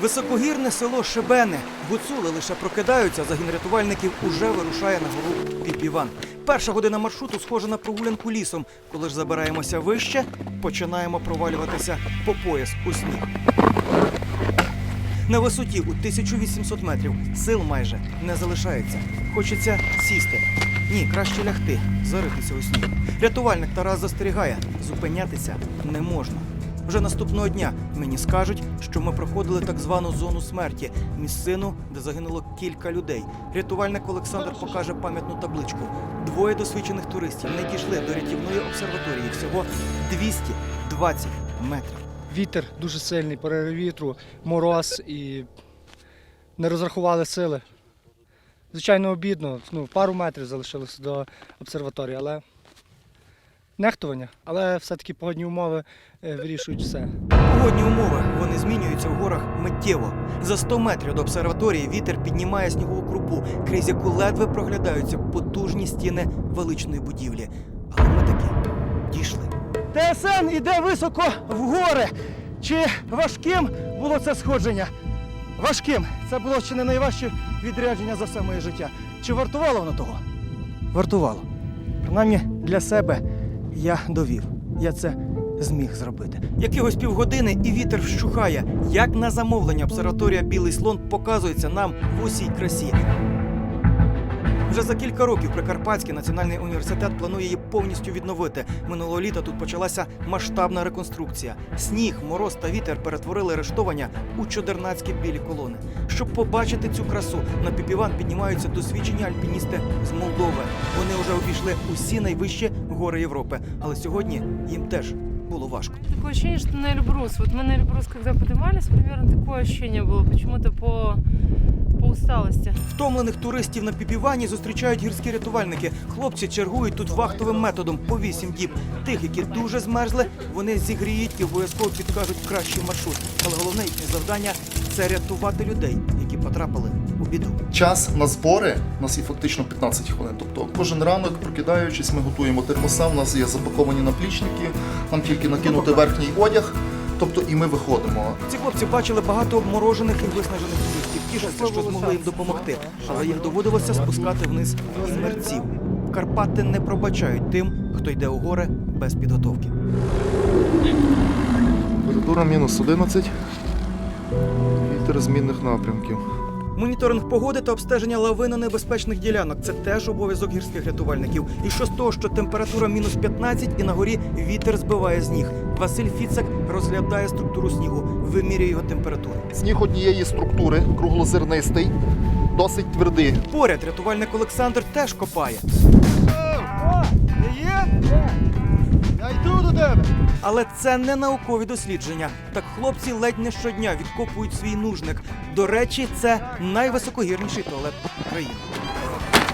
Високогірне село Шебене. Гуцули лише прокидаються. Загін рятувальників уже вирушає на гору Піпіван. Перша година маршруту схожа на прогулянку лісом. Коли ж забираємося вище, починаємо провалюватися по пояс у сніг. На висоті у 1800 метрів сил майже не залишається. Хочеться сісти. Ні, краще лягти, заритися у сніг. Рятувальник Тарас застерігає, зупинятися не можна. Вже наступного дня мені скажуть, що ми проходили так звану зону смерті, місцину, де загинуло кілька людей. Рятувальник Олександр покаже пам'ятну табличку. Двоє досвідчених туристів не дійшли до рятівної обсерваторії всього 220 метрів. Вітер дуже сильний, пориви вітру, мороз і не розрахували сили. Звичайно, обідно. Ну, пару метрів залишилося до обсерваторії, але нехтування. Але все-таки погодні умови е, вирішують все. Погодні умови вони змінюються в горах миттєво. За 100 метрів до обсерваторії вітер піднімає снігову крупу, крізь яку ледве проглядаються потужні стіни величної будівлі. Але ми таки дійшли. ТСН іде високо в гори. Чи важким було це сходження? Важким. Це було чи не найважче відрядження за все моє життя. Чи вартувало воно того? Вартувало. Принаймні для себе я довів. Я це зміг зробити. Якихось півгодини і вітер вщухає. Як на замовлення обсерваторія Білий слон показується нам в усій красі. Вже за кілька років Прикарпатський національний університет планує її повністю відновити. Минулого літа тут почалася масштабна реконструкція. Сніг, мороз та вітер перетворили арештовання у чодернацькі білі колони. Щоб побачити цю красу, на Піпіван піднімаються досвідчені альпіністи з Молдови. Вони вже обійшли усі найвищі гори Європи, але сьогодні їм теж було важко. Такое ощущение, что на Эльбрус. Вот мы на Эльбрус, когда поднимались, примерно такое ощущение было. Почему-то по, по усталости. Втомлених туристів на Піпівані зустрічають гірські рятувальники. Хлопці чергують тут вахтовим методом по вісім діб. Тих, які дуже змерзли, вони зігріють і обов'язково підкажуть кращий маршрут. Але головне їхнє завдання це рятувати людей, які потрапили у біду. Час на збори у нас є фактично 15 хвилин. Тобто кожен ранок, прокидаючись, ми готуємо термоса. У нас є запаковані наплічники, нам тільки накинути верхній одяг. Тобто і ми виходимо. Ці хлопці бачили багато обморожених і виснажених туристів. Тішаться, що змогли їм допомогти, але їм доводилося спускати вниз і мерців. Карпати не пробачають тим, хто йде у гори без підготовки. Температура мінус 11. Вітер змінних напрямків. Моніторинг погоди та обстеження лавинонебезпечних ділянок це теж обов'язок гірських рятувальників. І що з того, що температура мінус 15 і на горі вітер збиває з ніг. Василь Фіцак розглядає структуру снігу, вимірює його температуру. Сніг однієї структури, круглозернистий, досить твердий. Поряд рятувальник Олександр теж копає. Я йду до тебе! Але це не наукові дослідження. Так хлопці ледь не щодня відкопують свій нужник. До речі, це найвисокогірніший туалет України.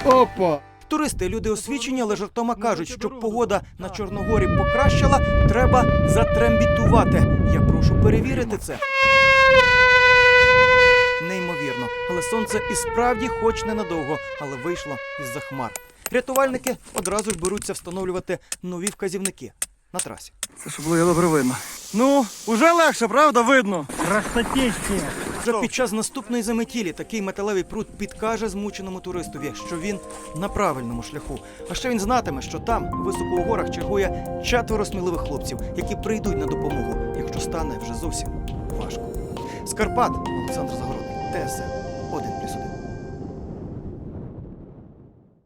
Опа! Туристи, люди освічені, але жартома кажуть, що погода на Чорногорі покращила, треба затрембітувати. Я прошу перевірити це. Неймовірно, але сонце і справді хоч ненадовго, але вийшло із-за хмар. Рятувальники одразу ж беруться встановлювати нові вказівники на трасі. Це щоб було добре видно. Ну, уже легше, правда, видно. Красотищі! Вже під час наступної заметілі такий металевий прут підкаже змученому туристові, що він на правильному шляху. А ще він знатиме, що там, високо у горах, чергує четверо сміливих хлопців, які прийдуть на допомогу, якщо стане вже зовсім важко. З Карпат Олександр Загородний, ТСН 1+,1.